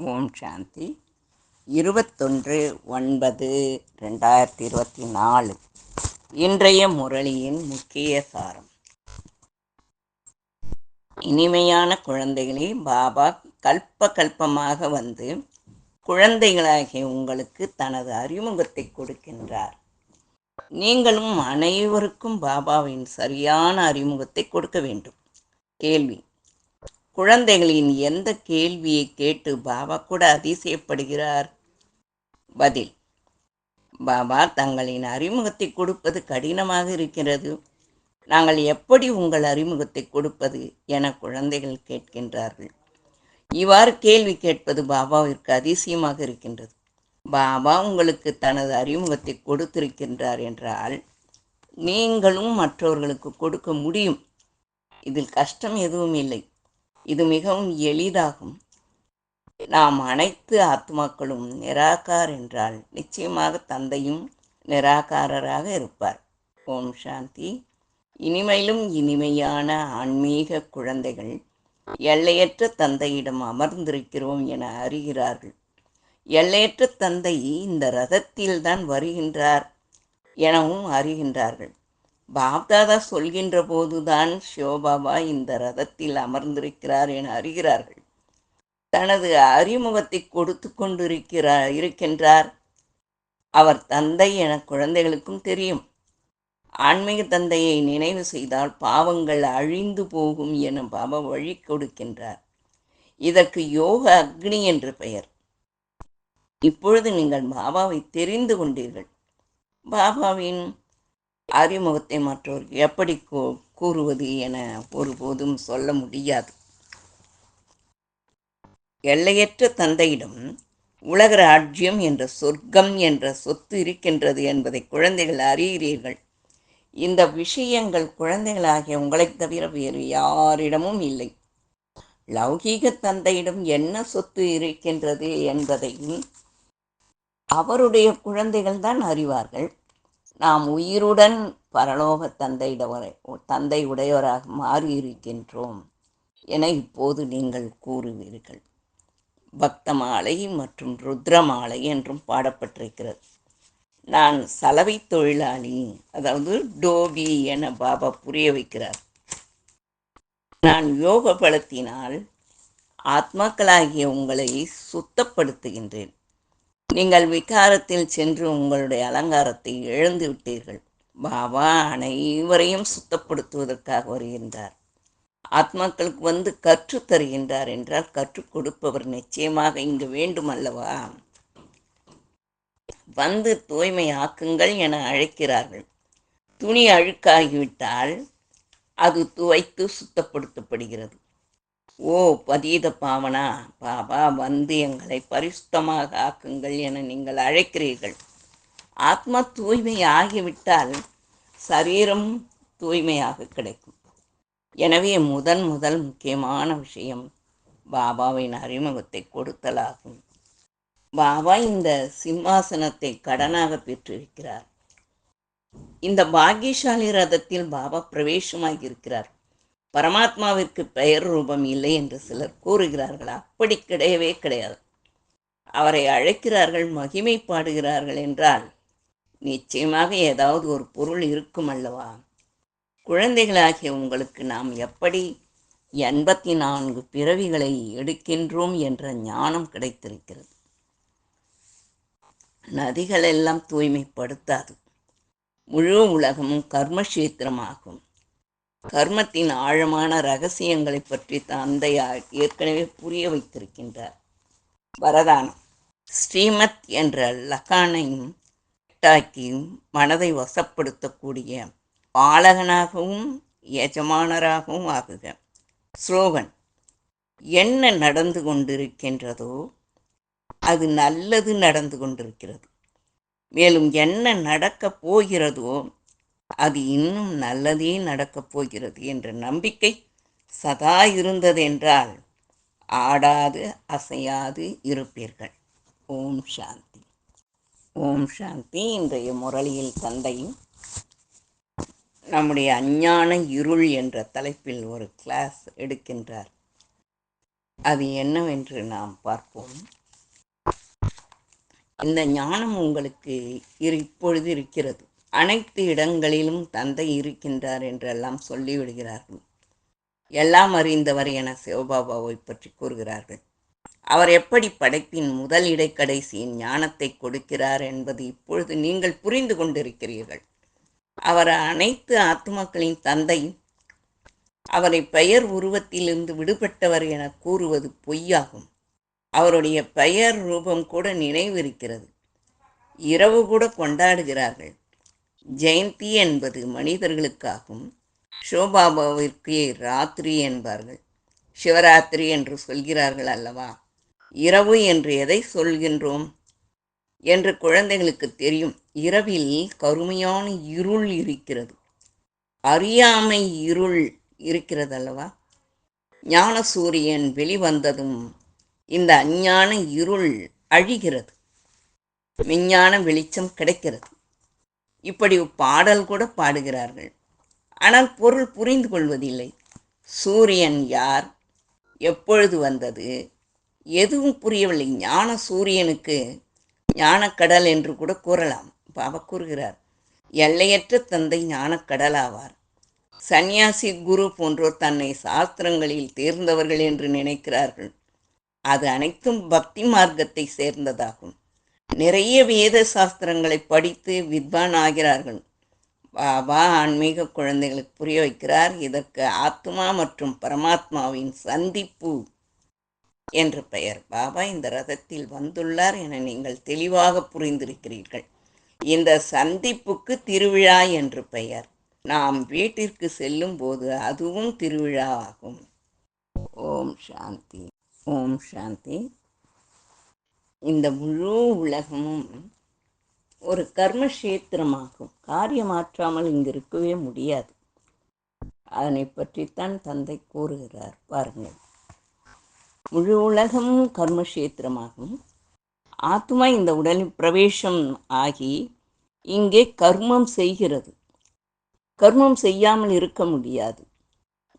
ஓம் சாந்தி. இருபத்தொன்று ஒன்பது ரெண்டாயிரத்தி இருபத்தி நாலு இன்றைய முரளியின் முக்கிய சாரம். இனிமையான குழந்தைகளே பாபா கல்ப கல்பமாக வந்து குழந்தைகளாகிய உங்களுக்கு தனது அறிமுகத்தை கொடுக்கின்றார். நீங்களும் அனைவருக்கும் பாபாவின் சரியான அறிமுகத்தை கொடுக்க வேண்டும். கேள்வி குழந்தைகளின் எந்த கேள்வியை கேட்டு பாபா கூட அதிசயப்படுகிறார்? பதில் பாபா தங்களின் அறிமுகத்தை கொடுப்பது கடினமாக இருக்கிறது. நாங்கள் எப்படி உங்கள் அறிமுகத்தை கொடுப்பது என குழந்தைகள் கேட்கின்றார்கள். இவ்வாறு கேள்வி கேட்பது பாபாவிற்கு அதிசயமாக இருக்கின்றது. பாபா உங்களுக்கு தனது அறிமுகத்தை கொடுத்திருக்கின்றார் என்றால் நீங்களும் மற்றவர்களுக்கு கொடுக்க முடியும். இதில் கஷ்டம் எதுவும் இல்லை. இது மிகவும் எளிதாகும். நாம் அனைத்து ஆத்மாக்களும் நிராகார் என்றால் நிச்சயமாக தந்தையும் நிராகாரராக இருப்பார். ஓம் சாந்தி. இனிமையிலும் இனிமையான ஆன்மீக குழந்தைகள் எல்லையற்ற தந்தையிடம் அமர்ந்திருக்கிறோம் என அறிகிறார்கள். எல்லையற்ற தந்தை இந்த ரதத்தில்தான் வருகின்றார் எனவும் அறிகின்றார்கள். பாப்தாதா சொல்கின்ற போதுதான் சிவபாபா இந்த ரதத்தில் அமர்ந்திருக்கிறார் என அறிகிறார்கள். தனது அறிமுகத்தை கொடுத்து கொண்டிருக்கிறார் இருக்கின்றார். அவர் தந்தை என குழந்தைகளுக்கும் தெரியும். ஆன்மீக தந்தையை நினைவு செய்தால் பாவங்கள் அழிந்து போகும் என பாபா வழி கொடுக்கின்றார். இதற்கு யோக அக்னி என்று பெயர். இப்பொழுது நீங்கள் பாபாவை தெரிந்து கொண்டீர்கள். பாபாவின் அறிமுகத்தை மற்றவருக்கு எப்படி கூறுவது என ஒருபோதும் சொல்ல முடியாது. எல்லையற்ற தந்தையிடம் உலக ராஜ்யம் என்ற சொர்க்கம் என்ற சொத்து இருக்கின்றது என்பதை குழந்தைகள் அறிகிறீர்கள். இந்த விஷயங்கள் குழந்தைகளாகிய உங்களைத் தவிர வேறு யாரிடமும் இல்லை. லௌகீக தந்தையிடம் என்ன சொத்து இருக்கின்றது என்பதையும் அவருடைய குழந்தைகள் தான் அறிவார்கள். நாம் உயிருடன் பரலோக தந்தையிட தந்தை உடையவராக மாறியிருக்கின்றோம் என இப்போது நீங்கள் கூறுவீர்கள். பக்த மாலை மற்றும் ருத்ர மாலை என்றும் பாடப்பட்டிருக்கிறது. நான் சலவை தொழிலாளி அதாவது டோபி என பாபா புரிய வைக்கிறார். நான் யோக பலத்தினால் ஆத்மாக்களாகிய உங்களை சுத்தப்படுத்துகின்றேன். நீங்கள் விகாரத்தில் சென்று உங்களுடைய அலங்காரத்தை இழந்து விட்டீர்கள். பாபா அனைவரையும் சுத்தப்படுத்துவதற்காக வருகின்றார். ஆத்மாக்களுக்கு வந்து கற்று தருகின்றார் என்றால் கற்றுக் கொடுப்பவர் நிச்சயமாக இங்கு வேண்டும் அல்லவா? வந்து தூய்மை ஆக்குங்கள் என அழைக்கிறார்கள். துணி அழுக்காகிவிட்டால் அது துவைத்து சுத்தப்படுத்தப்படுகிறது. ஓ பதீத பாவனா பாபா வந்து எங்களை பரிசுத்தமாக ஆக்குங்கள் என நீங்கள் அழைக்கிறீர்கள். ஆத்ம தூய்மை ஆகிவிட்டால் சரீரம் தூய்மையாக கிடைக்கும். எனவே முதன் முதல் முக்கியமான விஷயம் பாபாவின் அறிமுகத்தை கொடுத்தலாகும். பாபா இந்த சிம்மாசனத்தை கடனாக பெற்றிருக்கிறார். இந்த பாக்கியசாலி ரதத்தில் பாபா பிரவேசமாகி இருக்கிறார் பரமாத்மாவிற்கு பெயர் ரூபம் இல்லை என்று சிலர் கூறுகிறார்கள்? அப்படி கிடையவே கிடையாது. அவரை அழைக்கிறார்கள் மகிமை பாடுகிறார்கள் என்றால் நிச்சயமாக ஏதாவது ஒரு பொருள் இருக்கும் அல்லவா? குழந்தைகளாகிய உங்களுக்கு நாம் எப்படி எண்பத்தி நான்கு பிறவிகளை எடுக்கின்றோம் என்ற ஞானம் கிடைத்திருக்கிறது. நதிகள் எல்லாம் தூய்மைப்படுத்தாது. முழு உலகமும் கர்மக்ஷேத்திரமாகும். கர்மத்தின் ஆழமான ரகசியங்களை பற்றி தந்தையார் ஏற்கனவே புரிய வைத்திருக்கின்றார். வரதானம். ஸ்ரீமத் என்ற லக்கானையும் டாக்கியும் மனதை வசப்படுத்தக்கூடிய பாலகனாகவும் எஜமானராகவும் ஆகுக. ஸ்லோகன். என்ன நடந்து கொண்டிருக்கின்றதோ அது நல்லது நடந்து கொண்டிருக்கிறது. மேலும் என்ன நடக்கப் போகிறதோ அது இன்னும் நல்லதே நடக்கப் போகிறது என்ற நம்பிக்கை சதா இருந்ததென்றால் ஆடாது அசையாது இருப்பீர்கள். ஓம் சாந்தி. ஓம் சாந்தி. இன்றைய முரளியில் தந்தையும் நம்முடைய அஞ்ஞான இருள் என்ற தலைப்பில் ஒரு கிளாஸ் எடுக்கின்றார். அது என்னவென்று நாம் பார்ப்போம். இந்த ஞானம் உங்களுக்கு இப்பொழுது இருக்கிறது. அனைத்து இடங்களிலும் தந்தை இருக்கின்றார் என்றெல்லாம் சொல்லிவிடுகிறார்கள். எல்லாம் அறிந்தவர் என சிவபாபாவை பற்றி கூறுகிறார்கள். அவர் எப்படி படைப்பின் முதல் இடைக்கடைசியின் ஞானத்தை கொடுக்கிறார் என்பது இப்பொழுது நீங்கள் புரிந்து கொண்டிருக்கிறீர்கள். அவர் அனைத்து ஆத்மாக்களின் தந்தை அவரை பெயர் உருவத்திலிருந்து விடுபட்டவர் என கூறுவது பொய்யாகும். அவருடைய பெயர் ரூபம் கூட நினைவிருக்கிறது. இரவு கூட கொண்டாடுகிறார்கள். ஜெயந்தி என்பது மனிதர்களுக்காகவும் ஷோபாபாவிற்கு ராத்திரி என்பார்கள். சிவராத்திரி என்று சொல்கிறார்கள் அல்லவா? இரவு என்று எதை சொல்கின்றோம்? என்று குழந்தைகளுக்கு தெரியும். இரவில் கருமையான இருள் இருக்கிறது. அறியாமை இருள் இருக்கிறது அல்லவா? ஞான சூரியன் வெளிவந்ததும் இந்த அஞ்ஞான இருள் அழிகிறது. விஞ்ஞான வெளிச்சம் கிடைக்கிறது. இப்படி பாடல் கூட பாடுகிறார்கள். ஆனால் பொருள் புரிந்து கொள்வதில்லை. சூரியன் யார்? எப்பொழுது வந்தது? எதுவும் புரியவில்லை. ஞான சூரியனுக்கு ஞானக்கடல் என்று கூட கூறலாம். பாபா கூறுகிறார் எல்லையற்ற தந்தை ஞானக்கடலாவார் சந்நியாசி குரு போன்றோர் தன்னை சாஸ்திரங்களில் தேர்ந்தவர்கள் என்று நினைக்கிறார்கள். அது அனைத்தும் பக்தி மார்க்கத்தை சேர்ந்ததாகும். நிறைய வேத சாஸ்திரங்களை படித்து வித்வான் ஆகிறார்கள் பாபா ஆன்மீக குழந்தைகளுக்கு புரிய வைக்கிறார். இதற்கு ஆத்மா மற்றும் பரமாத்மாவின் சந்திப்பு என்று பெயர். பாபா இந்த ரதத்தில் வந்துள்ளார் என நீங்கள் தெளிவாக புரிந்திருக்கிறீர்கள். இந்த சந்திப்புக்கு திருவிழா என்று பெயர். நாம் வீட்டிற்கு செல்லும் போது அதுவும் திருவிழா ஆகும் ஓம் சாந்தி. ஓம் சாந்தி. இந்த முழு உலகமும் ஒரு கர்மக்ஷேத்திரமாகும். காரியமாற்றாமல் இங்கு இருக்கவே முடியாது. அதனை பற்றித்தான் தந்தை கூறுகிறார். பாருங்கள். முழு உலகமும் கர்மக்ஷேத்திரமாகும். ஆத்மா இந்த உடலில் பிரவேசம் ஆகி இங்கே கர்மம் செய்கிறது. கர்மம் செய்யாமல் இருக்க முடியாது.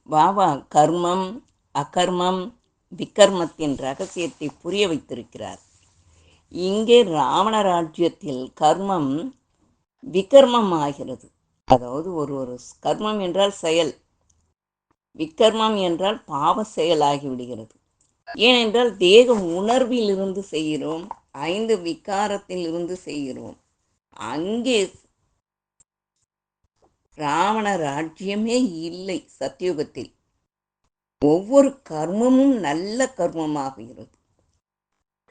பாபா கர்மம் அகர்மம் விக்கர்மத்தின் ரகசியத்தை புரிய வைத்திருக்கிறார். இங்கே ராவண ராஜ்யத்தில் கர்மம் விகர்மம் ஆகிறது அதாவது ஒரு ஒரு கர்மம் என்றால் செயல். விக்கர்மம் என்றால் பாவ செயலாகி விடுகிறது ஏனென்றால் தேக உணர்வில் இருந்து செய்கிறோம் ஐந்து விகாரத்தில் இருந்து செய்கிறோம். அங்கே ராவண ராஜ்யமே இல்லை சத்தியுகத்தில். ஒவ்வொரு கர்மமும் நல்ல கர்மமாகிறது.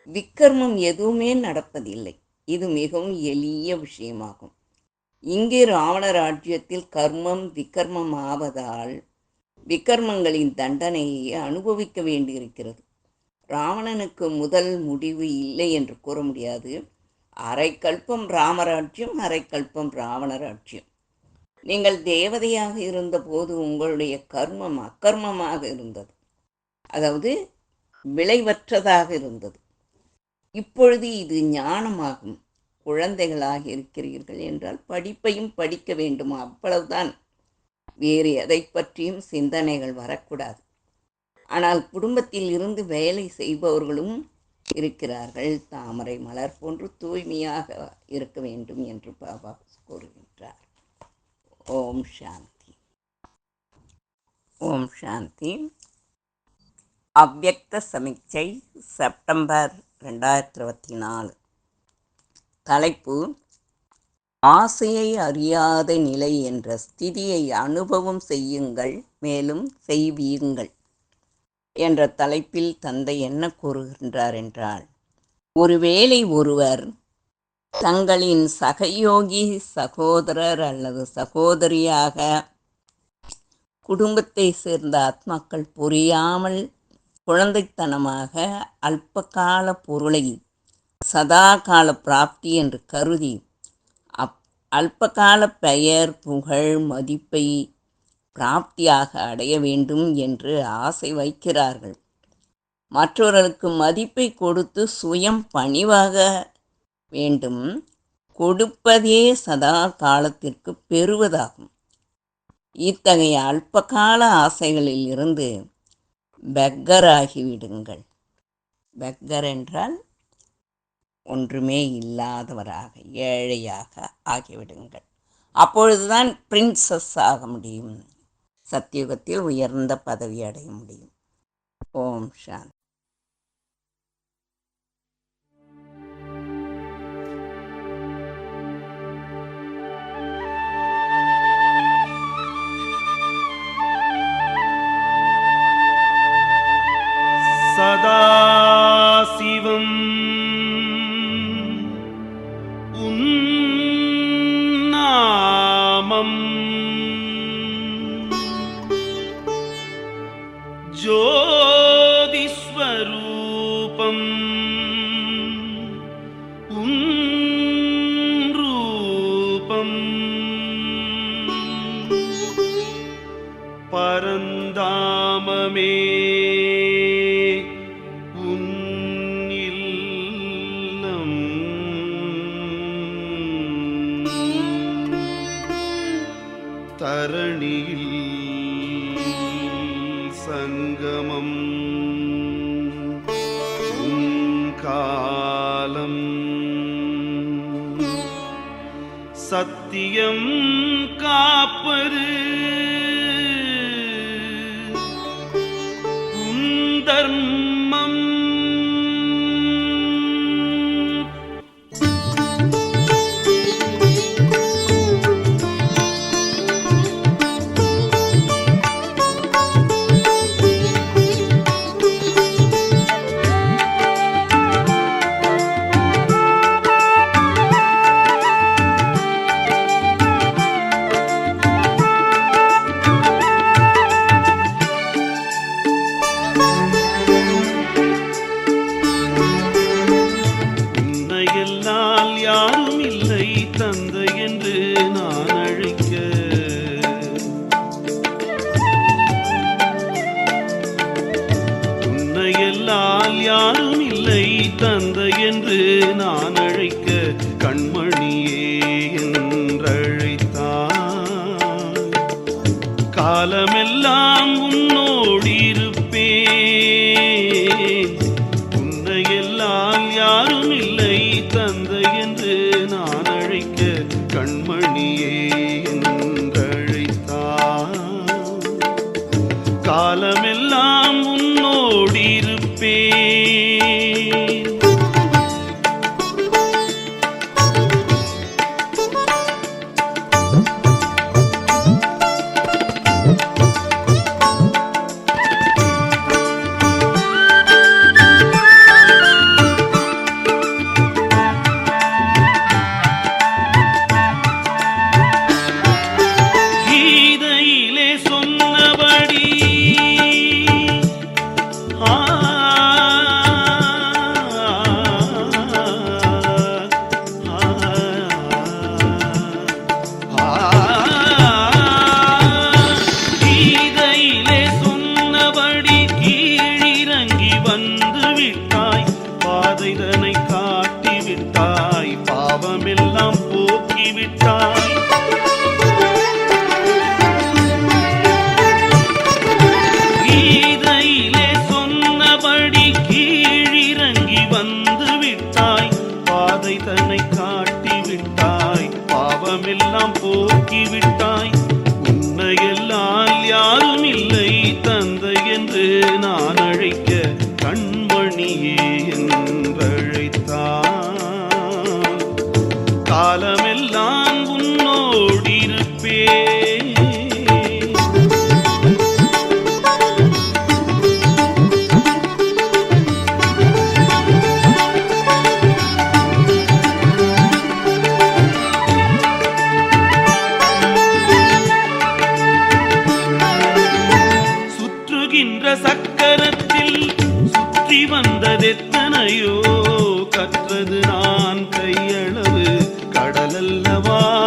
விக்கர்மம் எதுவுமே நடப்பதில்லை. இது மிகவும் எளிய விஷயமாகும். இங்கே ராவண ராஜ்யத்தில் கர்மம் விக்கர்மம் ஆவதால் விக்கர்மங்களின் தண்டனையை அனுபவிக்க வேண்டியிருக்கிறது. ராவணனுக்கு முதல் முடிவு இல்லை என்று கூற முடியாது. அரைக்கல்பம் ராமராட்சியம் அரைக்கல்பம் ராவணராட்சியம் நீங்கள் தேவதையாக இருந்தபோது உங்களுடைய கர்மம் அக்கர்மமாக இருந்தது. அதாவது விளைவற்றதாக இருந்தது. இப்பொழுது இது ஞானமாகும். குழந்தைகளாக இருக்கிறீர்கள் என்றால் படிப்பையும் படிக்க வேண்டும்? அவ்வளவுதான். வேறு எதை பற்றியும் சிந்தனைகள் வரக்கூடாது. ஆனால் குடும்பத்தில் இருந்து வேலை செய்பவர்களும் இருக்கிறார்கள். தாமரை மலர் போன்று தூய்மையாக இருக்க வேண்டும் என்று பாபா கூறுகின்றார். ஓம் சாந்தி. ஓம் சாந்தி. அவ்வக்த சமீட்சை செப்டம்பர் ரெண்டாயிரத்தி இருபத்தி நாலு தலைப்பு ஆசையை அறியாத நிலை என்ற ஸ்திதியை அனுபவம் செய்யுங்கள் மேலும் செய்வீங்கள் என்ற தலைப்பில் தந்தை என்ன கூறுகின்றார் என்றால் ஒருவேளை ஒருவர் தங்களின் சகயோகி சகோதரர் அல்லது சகோதரியாக குடும்பத்தை சேர்ந்த ஆத்மாக்கள் புரியாமல் குழந்தைத்தனமாக அல்பகால பொருளை சதா கால பிராப்தி என்று கருதி அப் அல்பகால பெயர் புகழ் மதிப்பை பிராப்தியாக அடைய வேண்டும் என்று ஆசை வைக்கிறார்கள். மற்றவர்களுக்கு மதிப்பை கொடுத்து சுயம் பணிவாக வேண்டும் கொடுப்பதே சதா காலத்திற்கு பெறுவதாகும். இத்தகைய அல்பகால ஆசைகளில் இருந்து பெக்கராகிவிடுங்கள் பெக்கர் என்றால் ஒன்றுமே இல்லாதவராக ஏழையாக ஆகிவிடுங்கள். அப்பொழுதுதான் பிரின்சஸ் ஆக முடியும். சத்தியுகத்தில் உயர்ந்த பதவி அடைய முடியும். ஓம் சாந்த். कदाशिवम् उन्नामम्। ज्योतिस्वरूपम्। पुरूपम् परन्दाममे சத்தியம் காப்பது. உந்தர்மம் விட்டார் তোমার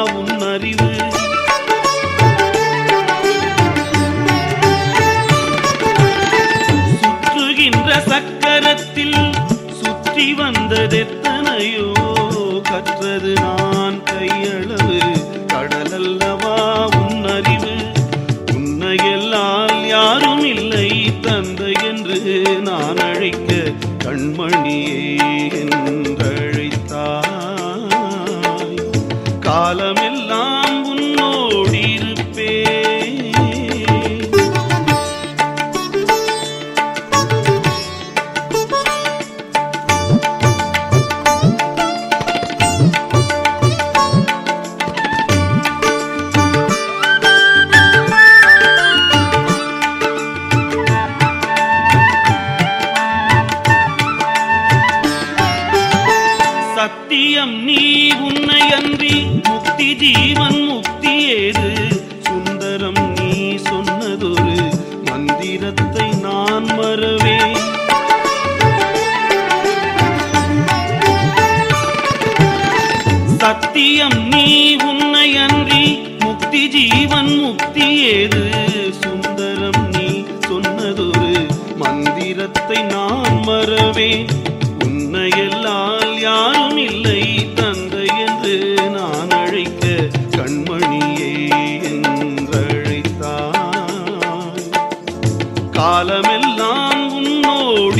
ஞானத்தை நான் மறவேன். உன்னையெல்லால் யாரும் இல்லை தந்தை என்று நான் அழைக்க கண்மணியே என்றழைத்தார் காலமெல்லாம் உன்னோடிருப்பேன்.